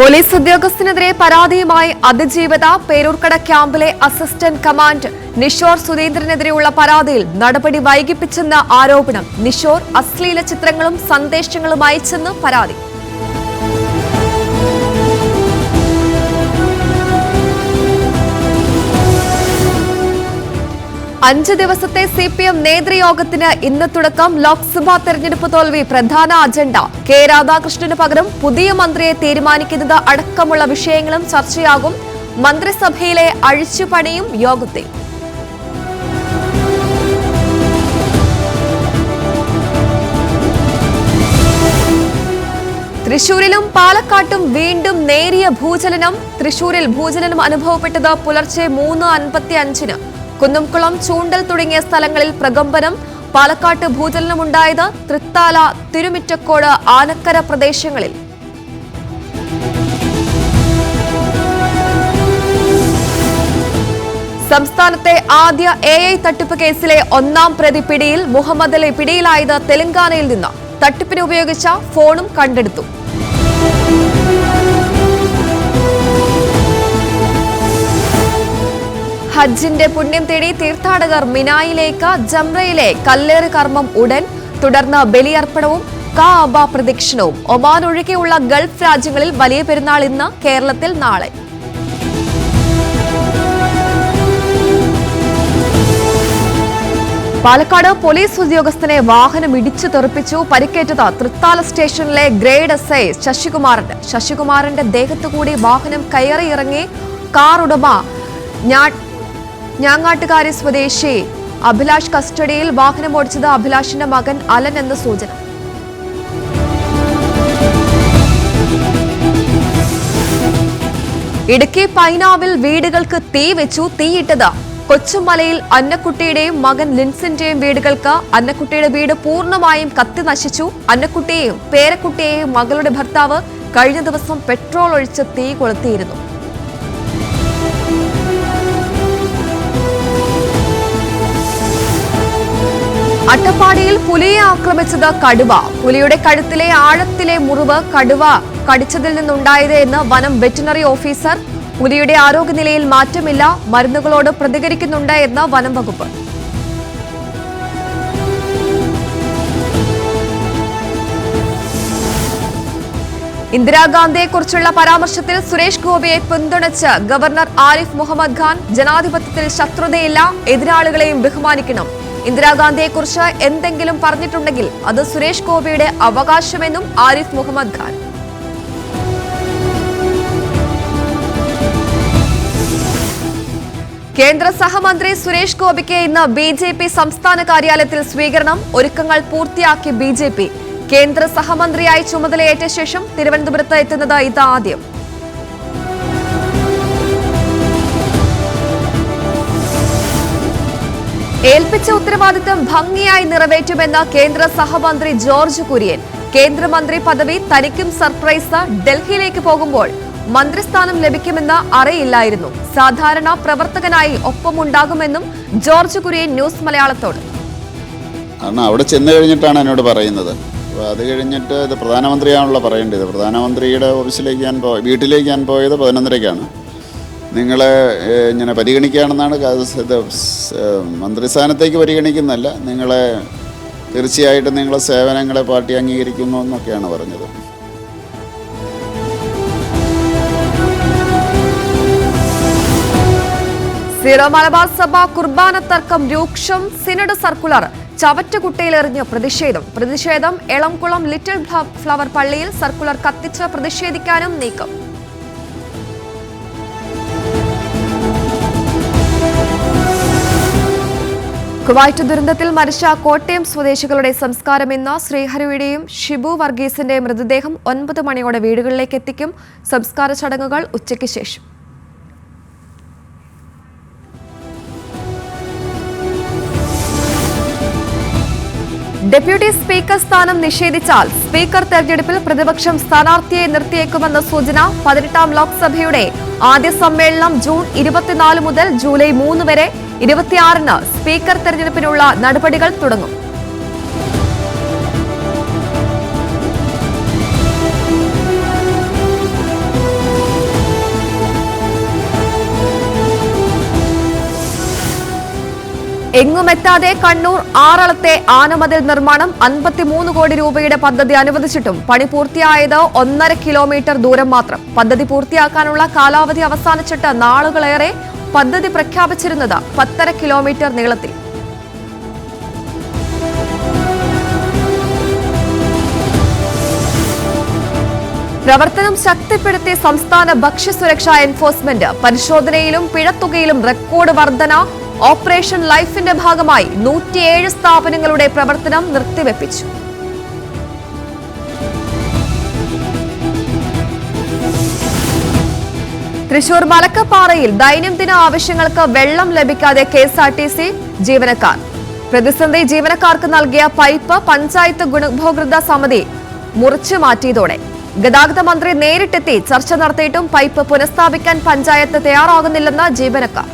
Police ഉദ്യോഗസ്ഥനെതിരെ പരാതിയുമായി അതിജീവിത പേരൂർക്കട ക്യാമ്പിലെ അസിസ്റ്റന്റ് കമാൻഡ് നിഷോർ സുരേന്ദ്രനെതിരെയുള്ള പരാതിയിൽ നടപടി വൈകിപ്പിച്ചെന്ന ആരോപണം. നിഷോർ അശ്ലീല ചിത്രങ്ങളും സന്ദേശങ്ങളും അയച്ചെന്ന് പരാതി. അഞ്ച് ദിവസത്തെ സി പി എം നേതൃയോഗത്തിന് ഇന്ന് തുടക്കം ലോക്സഭാ തെരഞ്ഞെടുപ്പ് തോൽവി പ്രധാന അജണ്ട. കെ രാധാകൃഷ്ണന് പകരം പുതിയ മന്ത്രിയെ തീരുമാനിക്കുന്നത് അടക്കമുള്ള വിഷയങ്ങളും ചർച്ചയാകും. മന്ത്രിസഭയിലെ അഴിച്ചുപണിയും യോഗത്തിൽ. തൃശൂരിലും പാലക്കാട്ടും വീണ്ടും നേരിയ ഭൂചലനം. തൃശൂരിൽ ഭൂചലനം അനുഭവപ്പെട്ടത് പുലർച്ചെ മൂന്ന് അൻപത്തി അഞ്ചിന് കുന്നംകുളം ചൂണ്ടൽ തുടങ്ങിയ സ്ഥലങ്ങളിൽ പ്രകമ്പനം പാലക്കാട്ട് ഭൂചലനമുണ്ടായത് തൃത്താല തിരുമിറ്റക്കോട് ആനക്കര പ്രദേശങ്ങളിൽ. സംസ്ഥാനത്തെ ആദ്യ എ ഐ തട്ടിപ്പ് കേസിലെ ഒന്നാം പ്രതി പിടിയിൽ മുഹമ്മദ് അലി പിടിയിലായത് തെലങ്കാനയിൽ നിന്ന്. തട്ടിപ്പിന് ഉപയോഗിച്ച ഫോണും കണ്ടെടുത്തു. ഹജ്ജിന്റെ പുണ്യം തേടി തീർത്ഥാടകർ മിനായിലേക്ക് ജംറയിലെ കല്ലേറ് കർമ്മം ഉടൻ തുടർന്ന് ബലിയർപ്പണവും കാബ പ്രദക്ഷിണവും. ഒമാൻ ഒഴികെയുള്ള ഗൾഫ് രാജ്യങ്ങളിൽ വലിയ പെരുന്നാൾ ഇന്ന് കേരളത്തിൽ നാളെ. പാലക്കാട് പോലീസ് ഉദ്യോഗസ്ഥനെ വാഹനം ഇടിച്ചു തെറിപ്പിച്ചു പരിക്കേറ്റത് തൃത്താല സ്റ്റേഷനിലെ ഗ്രേഡ് എസ് ഐ ശശികുമാറിന്റെ. ശശികുമാറിന്റെ ദേഹത്തുകൂടി വാഹനം കയറിയിറങ്ങി കാർ ഉടമ ഞാങ്ങാട്ടുകാരി സ്വദേശിയെ അഭിലാഷ് കസ്റ്റഡിയിൽ വാഹനമോടിച്ചത് അഭിലാഷിന്റെ മകൻ അലൻ എന്ന സൂചന. ഇടുക്കി പൈനാവിൽ വീടുകൾക്ക് തീ വെച്ചു തീയിട്ടത് കൊച്ചുമലയിൽ അന്നക്കുട്ടിയുടെയും മകൻ ലിൻസിന്റെയും വീടുകൾക്ക് അന്നക്കുട്ടിയുടെ വീട് പൂർണമായും കത്തി നശിച്ചു. അന്നക്കുട്ടിയെയും പേരക്കുട്ടിയെയും മകളുടെ ഭർത്താവ് കഴിഞ്ഞ ദിവസം പെട്രോൾ ഒഴിച്ച് തീ കൊളുത്തിയിരുന്നു. അട്ടപ്പാടിയിൽ പുലിയെ ആക്രമിച്ചത് കടുവ. പുലിയുടെ കഴുത്തിലെ ആഴത്തിലെ മുറിവ് കടുവ കടിച്ചതിൽ നിന്നുണ്ടായത് എന്ന് വനം വെറ്റിനറി ഓഫീസർ പുലിയുടെ ആരോഗ്യനിലയിൽ മാറ്റമില്ല മരുന്നുകളോട് പ്രതികരിക്കുന്നുണ്ട് എന്ന് വനം വകുപ്പ്. ഇന്ദിരാഗാന്ധിയെക്കുറിച്ചുള്ള പരാമർശത്തിൽ സുരേഷ് ഗോപിയെ പിന്തുണച്ച് ഗവർണർ ആരിഫ് മുഹമ്മദ് ഖാൻ ജനാധിപത്യത്തിൽ ശത്രുതയില്ല എതിരാളികളെയും ബഹുമാനിക്കണം. ഇന്ദിരാഗാന്ധിയെക്കുറിച്ച് എന്തെങ്കിലും പറഞ്ഞിട്ടുണ്ടെങ്കിൽ അത് സുരേഷ് ഗോപിയുടെ അവകാശമെന്നും ആരിഫ് മുഹമ്മദ് ഖാൻ. കേന്ദ്ര സഹമന്ത്രി സുരേഷ് ഗോപിക്ക് ഇന്ന് ബി ജെ പി സംസ്ഥാന കാര്യാലയത്തിൽ സ്വീകരണം ഒരുക്കങ്ങൾ പൂർത്തിയാക്കി ബി ജെ പി. കേന്ദ്ര സഹമന്ത്രിയായി ചുമതലയേറ്റ ശേഷം തിരുവനന്തപുരത്ത് എത്തുന്നത് ഇതാദ്യം ഏൽപ്പിച്ച ഉത്തരവാദിത്തം ഭംഗിയായി നിറവേറ്റുമെന്ന കേന്ദ്ര സഹമന്ത്രി ജോർജ് കുര്യൻ. കേന്ദ്രമന്ത്രി പദവി തനിക്കും സർപ്രൈസ് ഡൽഹിയിലേക്ക് പോകുമ്പോൾ മന്ത്രിസ്ഥാനം ലഭിക്കുമെന്ന് അറിയില്ലായിരുന്നു. സാധാരണ പ്രവർത്തകനായി ഒപ്പമുണ്ടാകുമെന്നും ജോർജ് കുര്യൻ ന്യൂസ് മലയാളത്തോട്. കാരണം അവിടെ ചെന്ന് കഴിഞ്ഞിട്ടാണ് എന്നോട് പറയുന്നത്. അത് കഴിഞ്ഞിട്ട് ഇത് പ്രധാനമന്ത്രിയാണല്ലോ പറയേണ്ടത്. പ്രധാനമന്ത്രിയുടെ ഓഫീസിലേക്ക് ഞാൻ വീട്ടിലേക്ക് ഞാൻ പോയത് പതിനൊന്നരയ്ക്കാണ്. നിങ്ങളെ ഇങ്ങനെ പരിഗണിക്കുകയാണെന്നാണ് മന്ത്രിസ്ഥാനത്തേക്ക് പരിഗണിക്കുന്നല്ല നിങ്ങളെ തീർച്ചയായിട്ടും നിങ്ങളെ സേവനങ്ങളെ പാർട്ടി അംഗീകരിക്കുന്നു എന്നൊക്കെയാണ് പറഞ്ഞത്. സീറോ മലബാർ സഭ കുർബാന തർക്കം രൂക്ഷം സിനഡ് സർക്കുലർ ചവറ്റുകുട്ടയിലെറിഞ്ഞ് പ്രതിഷേധം. പ്രതിഷേധം എളംകുളം ലിറ്റിൽ ഫ്ല- ഫ്ലവർ പള്ളിയിൽ സർക്കുലർ കത്തിച്ച് പ്രതിഷേധിക്കാനും നീക്കം. കുവൈറ്റ് ദുരന്തത്തിൽ മരിച്ച കോട്ടയം സ്വദേശികളുടെ സംസ്കാരം ഇന്ന് ശ്രീഹരിയുടെയും ഷിബു വർഗീസിന്റെ മൃതദേഹം ഒൻപത് മണിയോടെ വീടുകളിലേക്ക് എത്തിക്കും. സംസ്കാര ചടങ്ങുകൾ ഉച്ചയ്ക്ക് ശേഷം. ഡെപ്യൂട്ടി സ്പീക്കർ സ്ഥാനം നിഷേധിച്ചാൽ സ്പീക്കർ തെരഞ്ഞെടുപ്പിൽ പ്രതിപക്ഷം സ്ഥാനാർത്ഥിയെ നിർത്തിയേക്കുമെന്ന സൂചന പതിനെട്ടാം ലോക്സഭയുടെ ആദ്യ സമ്മേളനം ജൂൺ ഇരുപത്തിനാല് മുതൽ ജൂലൈ മൂന്ന് വരെ ഇരുപത്തിയാറിന് സ്പീക്കർ തെരഞ്ഞെടുപ്പിനുള്ള നടപടികൾ തുടങ്ങും. എങ്ങുമെത്താതെ കണ്ണൂർ ആറളത്തെ ആനമതിൽ നിർമ്മാണം അൻപത്തിമൂന്ന് കോടി രൂപയുടെ പദ്ധതി അനുവദിച്ചിട്ടും പണി പൂർത്തിയായത് ഒന്നര കിലോമീറ്റർ ദൂരം മാത്രം. പദ്ധതി പൂർത്തിയാക്കാനുള്ള കാലാവധി അവസാനിച്ചിട്ട് നാളുകളേറെ പദ്ധതി പ്രഖ്യാപിച്ചിരുന്നത് പത്തര കിലോമീറ്റർ നീളത്തിൽ. പ്രവർത്തനം ശക്തിപ്പെടുത്തി സംസ്ഥാന ഭക്ഷ്യസുരക്ഷാ എൻഫോഴ്സ്മെന്റ് പരിശോധനയിലും പിഴത്തുകയിലും റെക്കോർഡ് വർധന ഓപ്പറേഷൻ ലൈഫിന്റെ ഭാഗമായി നൂറ്റിയേഴ് സ്ഥാപനങ്ങളുടെ പ്രവർത്തനം നിർത്തിവെപ്പിച്ചു. തൃശൂർ മലക്കപ്പാറയിൽ ദൈനംദിന ആവശ്യങ്ങൾക്ക് വെള്ളം ലഭിക്കാതെ K S R T C ജീവനക്കാർ. പ്രതിസന്ധി ജീവനക്കാർക്ക് നൽകിയ പൈപ്പ് പഞ്ചായത്ത് ഗുണഭോക്തൃ സമിതി മുറിച്ചു മാറ്റിയതോടെ ഗതാഗത മന്ത്രി നേരിട്ടെത്തി ചർച്ച നടത്തിയിട്ടും പൈപ്പ് പുനഃസ്ഥാപിക്കാൻ പഞ്ചായത്ത് തയ്യാറാകുന്നില്ലെന്ന് ജീവനക്കാർ.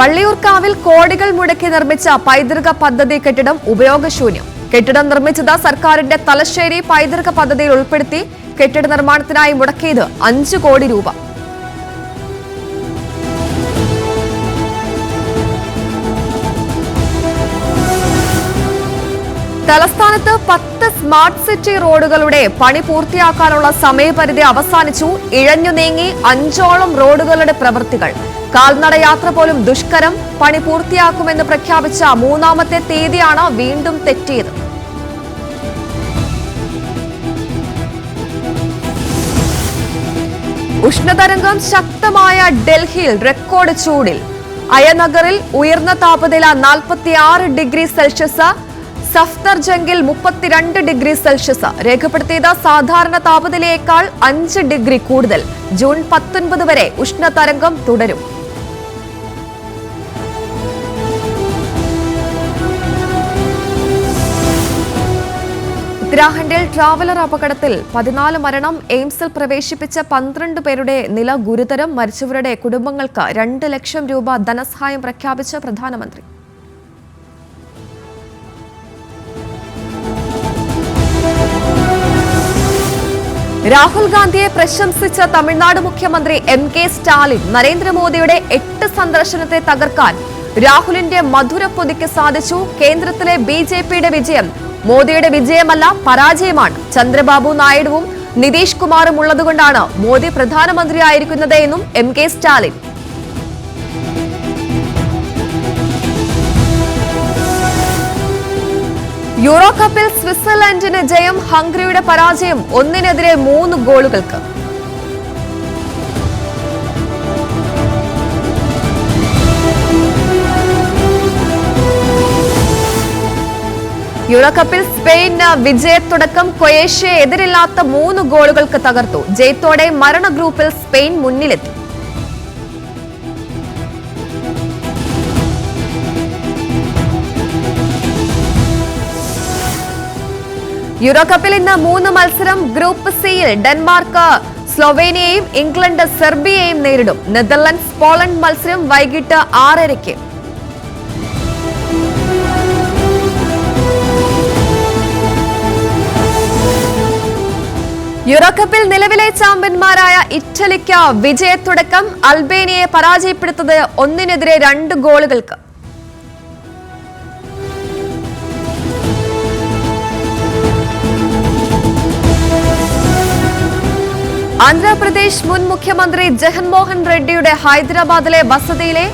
വള്ളിയൂർക്കാവിൽ കോടികൾ മുടക്കി നിർമ്മിച്ച പൈതൃക പദ്ധതി കെട്ടിടം ഉപയോഗശൂന്യം. കെട്ടിടം നിർമ്മിച്ചത് സർക്കാരിന്റെ തലശ്ശേരി പൈതൃക പദ്ധതിയിൽ ഉൾപ്പെടുത്തി കെട്ടിട നിർമ്മാണത്തിനായി മുടക്കിയത് അഞ്ചു കോടി രൂപ. തലസ്ഥാനത്ത് പത്ത് സ്മാർട്ട് സിറ്റി റോഡുകളുടെ പണി പൂർത്തിയാക്കാനുള്ള സമയപരിധി അവസാനിച്ചു. ഇഴഞ്ഞു നീങ്ങി അഞ്ചോളം റോഡുകളുടെ പ്രവൃത്തികൾ. കാൽനടയാത്ര പോലും ദുഷ്കരം. പണി പൂർത്തിയാക്കുമെന്ന് പ്രഖ്യാപിച്ച മൂന്നാമത്തെ തീയതിയാണ് വീണ്ടും തെറ്റിയത്. ഉഷ്ണതരംഗം ശക്തമായ ഡൽഹിയിൽ റെക്കോർഡ് ചൂടിൽ. അയനഗറിൽ ഉയർന്ന താപനില 46 ഡിഗ്രി സെൽഷ്യസ് സഫ്തർ സഫ്തർജംഗിൽ മുപ്പത്തിരണ്ട് ഡിഗ്രി സെൽഷ്യസ്. രേഖപ്പെടുത്തിയത് സാധാരണ താപനിലയേക്കാൾ അഞ്ച് ഡിഗ്രി കൂടുതൽ. ജൂൺ പത്തൊൻപത് വരെ ഉഷ്ണതരംഗം തുടരും. ഉത്തരാഖണ്ഡിൽ ട്രാവലർ അപകടത്തിൽ പതിനാല് മരണം എയിംസിൽ പ്രവേശിപ്പിച്ച പന്ത്രണ്ട് പേരുടെ നില ഗുരുതരം. മരിച്ചവരുടെ കുടുംബങ്ങൾക്ക് രണ്ട് ലക്ഷം രൂപ ധനസഹായം പ്രഖ്യാപിച്ച പ്രധാനമന്ത്രി. രാഹുൽ ഗാന്ധിയെ പ്രശംസിച്ച തമിഴ്നാട് മുഖ്യമന്ത്രി എം കെ സ്റ്റാലിൻ നരേന്ദ്രമോദിയുടെ എട്ട് സന്ദർശനത്തെ തകർക്കാൻ രാഹുലിന്റെ മധുര പൊതിക്ക് സാധിച്ചു. കേന്ദ്രത്തിലെ ബി ജെ പിയുടെ വിജയം മോദിയുടെ വിജയമല്ല പരാജയമാണ്. ചന്ദ്രബാബു നായിഡുവും നിതീഷ് കുമാറും ഉള്ളതുകൊണ്ടാണ് മോദി പ്രധാനമന്ത്രിയായിരിക്കുന്നത് എന്നും എം കെ സ്റ്റാലിൻ. യൂറോ കപ്പിൽ സ്വിറ്റ്സർലൻഡിന് ജയം ഹംഗറിയുടെ പരാജയം ഒന്നിനെതിരെ മൂന്ന് ഗോളുകൾക്ക്. യൂറോ കപ്പിൽ സ്പെയിന് വിജയത്തുടക്കം ക്രൊയേഷ്യയെ എതിരില്ലാത്ത മൂന്ന് ഗോളുകൾക്ക് തകർത്തു. ജയത്തോടെ മരണ ഗ്രൂപ്പിൽ സ്പെയിൻ മുന്നിലെത്തി. യൂറോ കപ്പിൽ ഇന്ന് മൂന്ന് മത്സരം ഗ്രൂപ്പ് സിയിൽ ഡെൻമാർക്ക് സ്ലൊവേനിയയും ഇംഗ്ലണ്ട് സെർബിയയും നേരിടും. നെതർലൻഡ്സ് പോളണ്ട് മത്സരം വൈകിട്ട് ആറരയ്ക്ക്. യൂറോ കപ്പിൽ നിലവിലെ ചാമ്പ്യന്മാരായ ഇറ്റലിക്ക് വിജയത്തുടക്കം അൽബേനിയയെ പരാജയപ്പെടുത്തത് ഒന്നിനെതിരെ രണ്ട് ഗോളുകൾക്ക്. ആന്ധ്രാപ്രദേശ് മുൻ മുഖ്യമന്ത്രി ജഗൻമോഹൻ റെഡ്ഡിയുടെ ഹൈദരാബാദിലെ വസതിയിലെ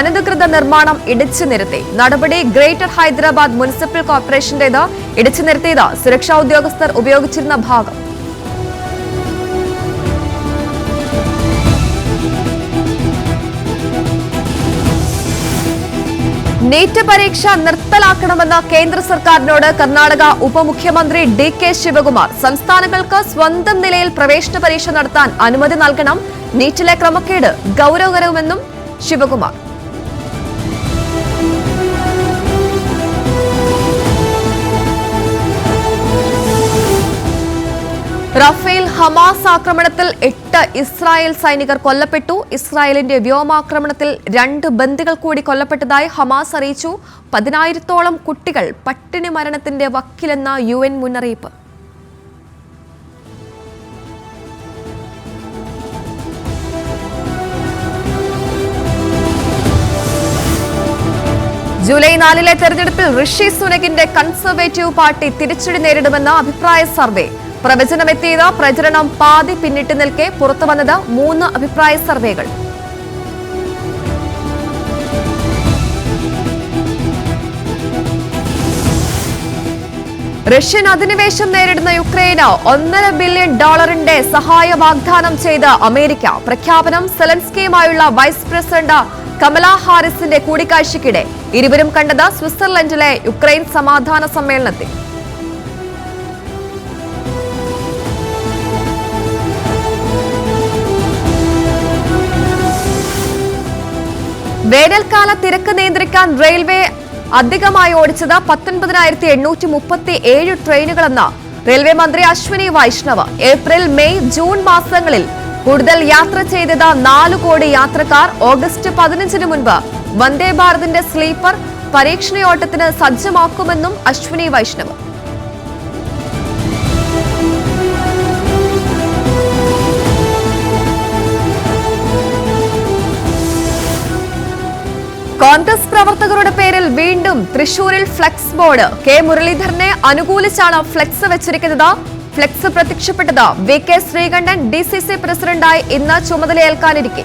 അനധികൃത നിർമ്മാണം ഇടിച്ചു നിരത്തി. നടപടി ഗ്രേറ്റർ ഹൈദരാബാദ് മുനിസിപ്പൽ കോർപ്പറേഷന്റേത് ഇടിച്ചു നിരത്തിയത് സുരക്ഷാ ഉദ്യോഗസ്ഥർ ഉപയോഗിച്ചിരുന്ന ഭാഗം. നീറ്റ് പരീക്ഷ നിർത്തലാക്കണമെന്ന കേന്ദ്ര സർക്കാരിനോട് കർണാടക ഉപമുഖ്യമന്ത്രി ഡി കെ ശിവകുമാർ സംസ്ഥാനങ്ങൾക്ക് സ്വന്തം നിലയിൽ പ്രവേശന പരീക്ഷ നടത്താൻ അനുമതി നൽകണം. നീറ്റിലെ ക്രമക്കേട് ഗൗരവകരമെന്നും ശിവകുമാർ. റഫേൽ ഹമാസ് ആക്രമണത്തിൽ എട്ട് ഇസ്രായേൽ സൈനികർ കൊല്ലപ്പെട്ടു. ഇസ്രായേലിന്റെ വ്യോമാക്രമണത്തിൽ രണ്ട് ബന്ദികൾ കൂടി കൊല്ലപ്പെട്ടതായി ഹമാസ് അറിയിച്ചു. പതിനായിരത്തോളം കുട്ടികൾ പട്ടിണി മരണത്തിന്റെ വക്കിലെന്ന യു എൻ മുന്നറിയിപ്പ്. ജൂലൈ നാലിലെ തെരഞ്ഞെടുപ്പിൽ ഋഷി സുനകിന്റെ കൺസർവേറ്റീവ് പാർട്ടി തിരിച്ചടി നേരിടുമെന്ന അഭിപ്രായ സർവേ. പ്രവചനമെത്തിയത് പ്രചരണം പാതി പിന്നിട്ട് നിൽക്കെ പുറത്തുവന്നത് മൂന്ന് അഭിപ്രായ സർവേകൾ. റഷ്യൻ അധിനിവേശം നേരിടുന്ന യുക്രൈന് ഒന്നര ബില്യൺ ഡോളറിന്റെ സഹായ വാഗ്ദാനം ചെയ്ത് അമേരിക്ക. പ്രഖ്യാപനം സെലൻസ്കിയുമായുള്ള വൈസ് പ്രസിഡന്റ് കമല ഹാരിസിന്റെ കൂടിക്കാഴ്ചയ്ക്കിടെ. ഇരുവരും കണ്ടത് സ്വിറ്റ്സർലൻഡിലെ യുക്രൈൻ സമാധാന സമ്മേളനത്തിൽ. വേനൽക്കാല തിരക്ക് നിയന്ത്രിക്കാൻ റെയിൽവേ അധികമായി ഓടിച്ചത് പത്തൊൻപതിനായിരത്തി എണ്ണൂറ്റി മുപ്പത്തി ഏഴ് ട്രെയിനുകളെന്ന് റെയിൽവേ മന്ത്രി Ashwini Vaishnaw. April May June മാസങ്ങളിൽ കൂടുതൽ യാത്ര ചെയ്തത് നാല് കോടി യാത്രക്കാർ. ഓഗസ്റ്റ് പതിനഞ്ചിന് മുൻപ് വന്ദേ ഭാരതിന്റെ സ്ലീപ്പർ പരീക്ഷണയോട്ടത്തിന് സജ്ജമാക്കുമെന്നും അശ്വിനി വൈഷ്ണവ്. കോൺഗ്രസ് പ്രവർത്തകരുടെ പേരിൽ വീണ്ടും തൃശൂരിൽ ഫ്ലെക്സ് ബോർഡ്. കെ. മുരളീധരനെ അനുകൂലിച്ചാണ് ഫ്ലെക്സ് വെച്ചിരിക്കുന്നത്. ഫ്ലെക്സ് പ്രത്യക്ഷപ്പെട്ടത് V. K. Sreekandan D. C. C പ്രസിഡന്റായി ഇന്ന് ചുമതലയേൽക്കാനിരിക്കെ.